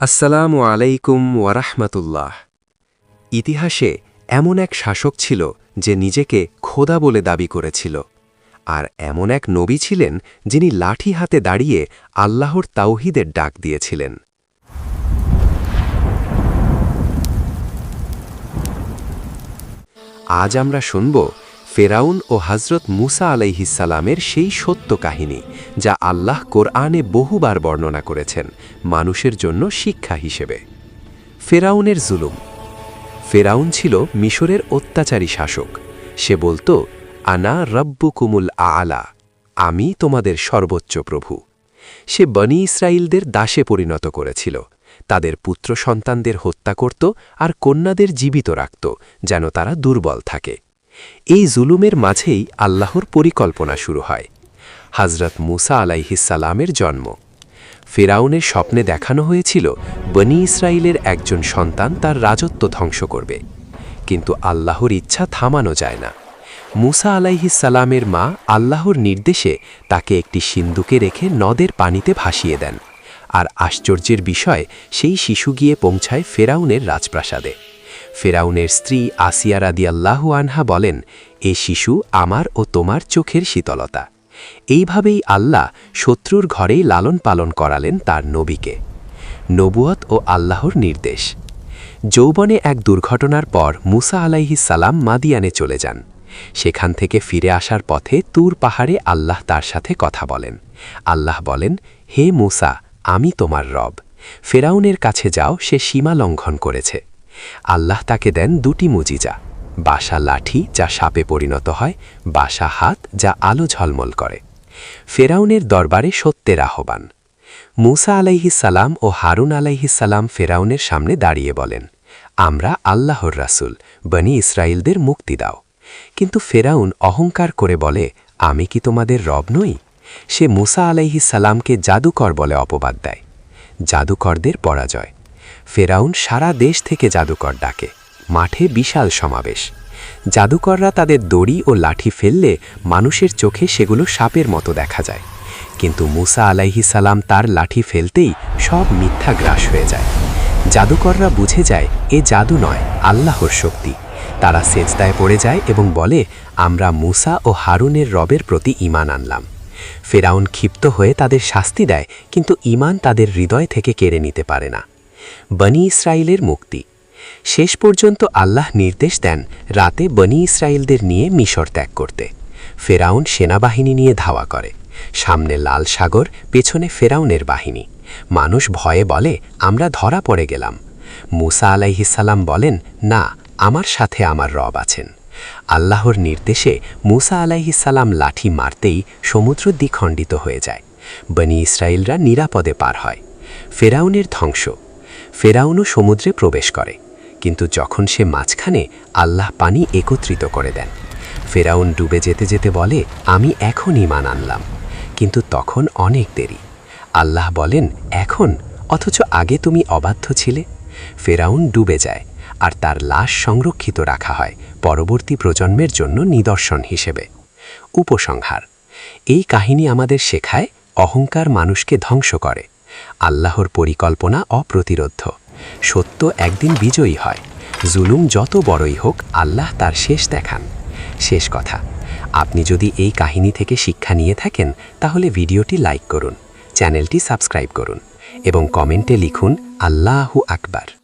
আসসালামু আলাইকুম ওয়ারাহমাতুল্লাহ। ইতিহাসে এমন এক শাসক ছিল যে নিজেকে খোদা বলে দাবি করেছিল, আর এমন এক নবী ছিলেন যিনি লাঠি হাতে দাঁড়িয়ে আল্লাহর তাওহিদের ডাক দিয়েছিলেন। আজ আমরা শুনব ফেরাউন ও হজরত মুসা আলাইহিসালামের সেই সত্য কাহিনী, যা আল্লাহ কোরআনে বহুবার বর্ণনা করেছেন মানুষের জন্য শিক্ষা হিসেবে। ফেরাউনের জুলুম। ফেরাউন ছিল মিশরের অত্যাচারী শাসক। সে বলতো, আনা রব্বু কুমুল আলা, আমি তোমাদের সর্বোচ্চ প্রভু। সে বনি ইসরায়েলদের দাসে পরিণত করেছিল। তাদের পুত্র সন্তানদের হত্যা করত আর কন্যাদের জীবিত রাখত, যেন তারা দুর্বল থাকে। এই জুলুমের মাঝেই আল্লাহর পরিকল্পনা শুরু হয়। হজরত মুসা আলাইহিসালামের জন্ম। ফেরাউনের স্বপ্নে দেখানো হয়েছিল, বনি ইসরায়েলের একজন সন্তান তার রাজত্ব ধ্বংস করবে। কিন্তু আল্লাহর ইচ্ছা থামানো যায় না। মুসা আলাইহিসালামের মা আল্লাহর নির্দেশে তাকে একটি সিন্দুকে রেখে নদের পানিতে ভাসিয়ে দেন। আর আশ্চর্যের বিষয়, সেই শিশু গিয়ে পৌঁছায় ফেরাউনের রাজপ্রাসাদে। ফেরাউনের স্ত্রী আসিয়া রাদিয়াল্লাহু আনহা বলেন, এ শিশু আমার ও তোমার চোখের শীতলতা। এইভাবেই আল্লাহ শত্রুর ঘরেই লালন পালন করালেন তার নবীকে। নবুয়ত ও আল্লাহর নির্দেশ। যৌবনে এক দুর্ঘটনার পর মুসা সালাম মাদিয়ানে চলে যান। সেখান থেকে ফিরে আসার পথে তুর পাহাড়ে আল্লাহ তার সাথে কথা বলেন। আল্লাহ বলেন, হে মুসা, আমি তোমার রব। ফেরাউনের কাছে যাও, সে সীমা লঙ্ঘন করেছে। আল্লাহ তাকে দেন দুটি মুজিজা, বাসা লাঠি যা সাপে পরিণত হয়, বাসা হাত যা আলো ঝলমল করে। ফেরাউনের দরবারে সত্যের আহ্বান। মুসা আলাইহিসাল্লাম ও হারুন আলাইহিসাল্লাম ফেরাউনের সামনে দাঁড়িয়ে বলেন, আমরা আল্লাহর রাসুল, বনি ইসরায়েলদের মুক্তি দাও। কিন্তু ফেরাউন অহংকার করে বলে, আমি কি তোমাদের রব নই? সে মুসা আলাইহিসাল্লামকে জাদুকর বলে অপবাদ দেয়। জাদুকরদের পরাজয়। ফেরাউন সারা দেশ থেকে জাদুকর ডাকে। মাঠে বিশাল সমাবেশ। জাদুকররা তাদের দড়ি ও লাঠি ফেললে মানুষের চোখে সেগুলো সাপের মতো দেখা যায়। কিন্তু মুসা আলাইহি সালাম তার লাঠি ফেলতেই সব মিথ্যা গ্রাস হয়ে যায়। জাদুকররা বুঝে যায়, এ জাদু নয়, আল্লাহর শক্তি। তারা সেজদায় পড়ে যায় এবং বলে, আমরা মুসা ও হারুনের রবের প্রতি ইমান আনলাম। ফেরাউন ক্ষিপ্ত হয়ে তাদের শাস্তি দেয়, কিন্তু ইমান তাদের হৃদয় থেকে কেড়ে নিতে পারে না। বনি ইসরায়েলের মুক্তি। শেষ পর্যন্ত আল্লাহ নির্দেশ দেন রাতে বনি ইসরায়েলদের নিয়ে মিশর ত্যাগ করতে। ফেরাউন সেনাবাহিনী নিয়ে ধাওয়া করে। সামনে লাল সাগর, পেছনে ফেরাউনের বাহিনী। মানুষ ভয়ে বলে, আমরা ধরা পড়ে গেলাম। মুসা আলাইহিসাল্লাম বলেন, না, আমার সাথে আমার রব আছেন। আল্লাহর নির্দেশে মুসা আলাইহিসাল্লাম লাঠি মারতেই সমুদ্র দ্বিখণ্ডিত হয়ে যায়। বনি ইসরায়েলরা নিরাপদে পার হয়। ফেরাউনের ধ্বংস। ফেরাউনও সমুদ্রে প্রবেশ করে। কিন্তু যখন সে মাঝখানে আল্লাহ পানি একত্রিত করে দেন, ফেরাউন ডুবে যেতে যেতে বলে, আমি এখন ইমান আনলাম। কিন্তু তখন অনেক দেরি। আল্লাহ বলেন, এখন? অথচ আগে তুমি অবাধ্য ছিলে? ফেরাউন ডুবে যায়, আর তার লাশ সংরক্ষিত রাখা হয় পরবর্তী প্রজন্মের জন্য নিদর্শন হিসেবে। উপসংহার, এই কাহিনী আমাদের শেখায় অহংকার মানুষকে ধ্বংস করে। আল্লাহর পরিকল্পনা অপ্রতিরোধ সত্য একদিন বিজয়ী হয়। জুলুম যত বড়ই হোক, আল্লাহ তার শেষ দেখান। শেষ কথা, আপনি যদি এই কাহিনী থেকে শিক্ষা নিয়ে থাকেন, তাহলে ভিডিওটি লাইক করুন, চ্যানেলটি সাবস্ক্রাইব করুন এবং কমেন্টে লিখুন, আল্লাহু আকবার।